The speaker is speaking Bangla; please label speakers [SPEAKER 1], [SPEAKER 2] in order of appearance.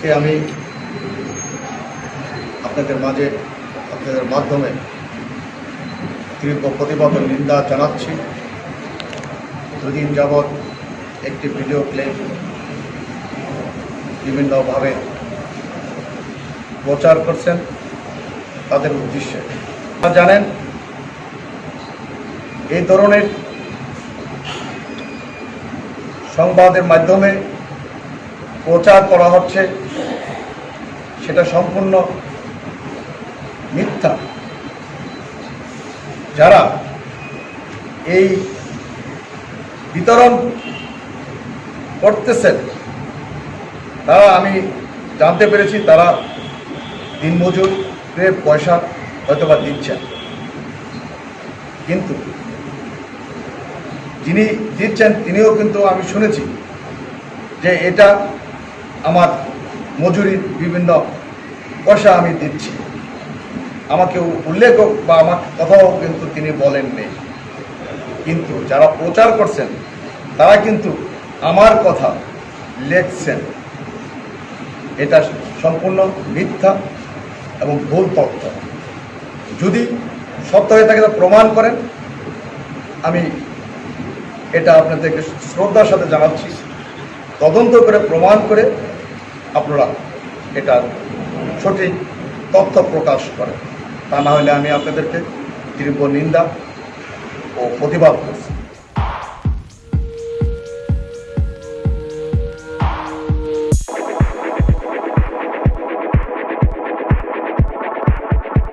[SPEAKER 1] আজকে আমি আপনাদের মাঝে, আপনাদের মাধ্যমে তীব্র প্রতিবাদ নিন্দা জানাচ্ছি। দুদিন যাবৎ একটি ভিডিও ক্লিপ বিভিন্নভাবে প্রচার করছেন তাদের উদ্দেশ্যে। আপনারা জানেন, এই ধরনের সংবাদের মাধ্যমে প্রচার করা হচ্ছে, সেটা সম্পূর্ণ মিথ্যা। যারা এই বিতরণ করতেছেন, তারা আমি জানতে পেরেছি, তারা দিনমজুরের পয়সা হয়তো বা দিচ্ছেন। কিন্তু যিনি দিচ্ছেন, তিনিও কিন্তু আমি শুনেছি যে এটা আমার মজুরির বিভিন্ন পয়সা আমি দিচ্ছি। আমাকে উল্লেখ বা আমার কথাও কিন্তু তিনি বলেন নেই কিন্তু যারা প্রচার করছেন, তারা কিন্তু আমার কথা লেখছেন। এটা সম্পূর্ণ মিথ্যা এবং ভুল তথ্য। যদি সত্য হয়ে থাকে প্রমাণ করেন, আমি এটা আপনাদেরকে শ্রদ্ধার সাথে জানাচ্ছি। তদন্ত করে, প্রমাণ করে আপনারা এটা সঠিক তথ্য প্রকাশ করেন। তা না হলে আমি আপনাদেরকে তীব্র নিন্দা ও প্রতিবাদ করছি।